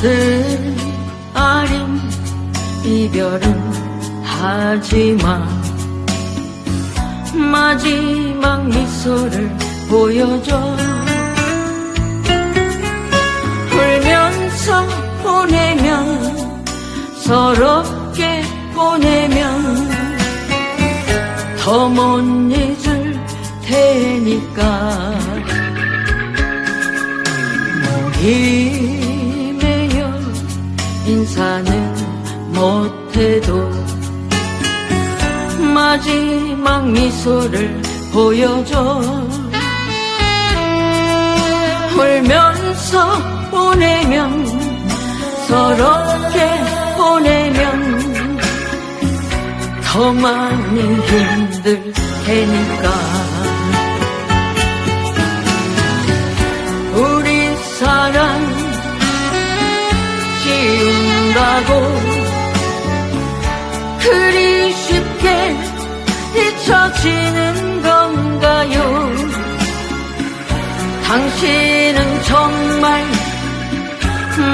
쓸어린 이별은 하지만 마지막 미소를 보여줘. 울면서 보내면 서럽게 보내면 더 못 잊을 테니까. 뭐 인사는 못해도 마지막 미소를 보여줘. 울면서 보내면 서럽게 보내면 더 많이 힘들 테니까 지운다고 그리 쉽게 잊혀지는 건가요? 당신은 정말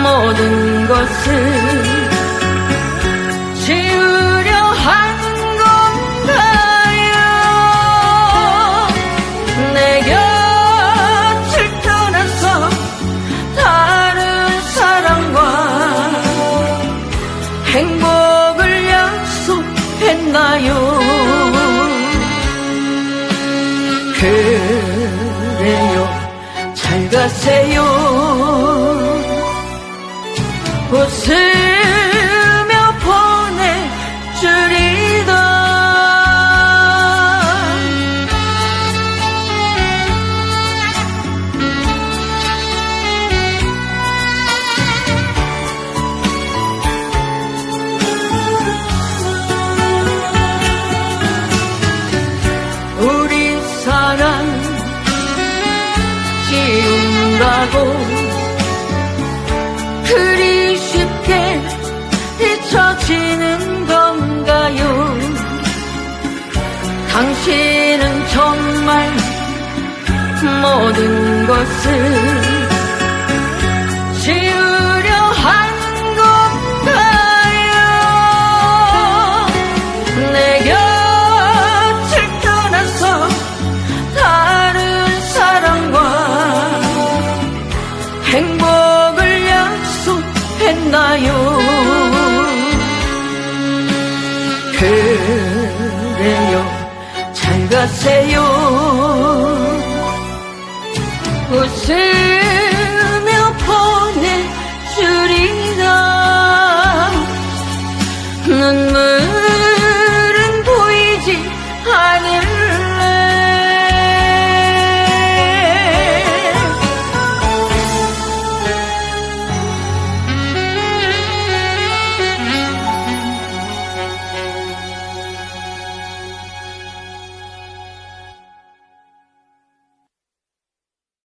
모든 것을 그래요. 잘 가세요. 웃으며 지운다고. 그리 쉽게 잊혀지는 건가요? 당신은 정말 모든 것을 약속했나요? 그래요. 잘 가세요. 웃으